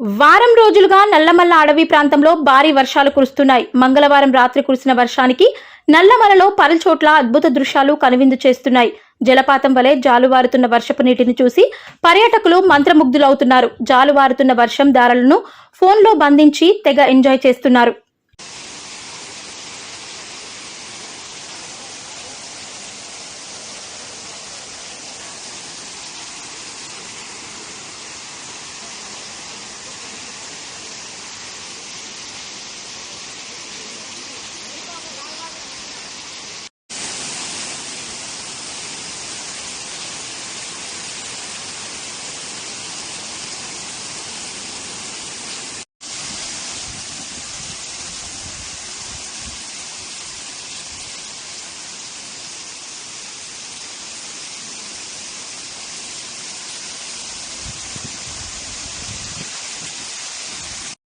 వారం రోజులుగా నల్లమల్ల అడవి ప్రాంతంలో భారీ వర్షాలు కురుస్తున్నాయి. మంగళవారం రాత్రి కురిసిన వర్షానికి నల్లమలలో పలుచోట్ల అద్భుత దృశ్యాలు కనువిందు చేస్తున్నాయి. జలపాతం వలె జాలువారుతున్న వర్షపు నీటిని చూసి పర్యాటకులు మంత్రముగ్ధులవుతున్నారు. జాలువారుతున్న వర్షం దారులను ఫోన్లో బంధించి తెగ ఎంజాయ్ చేస్తున్నారు.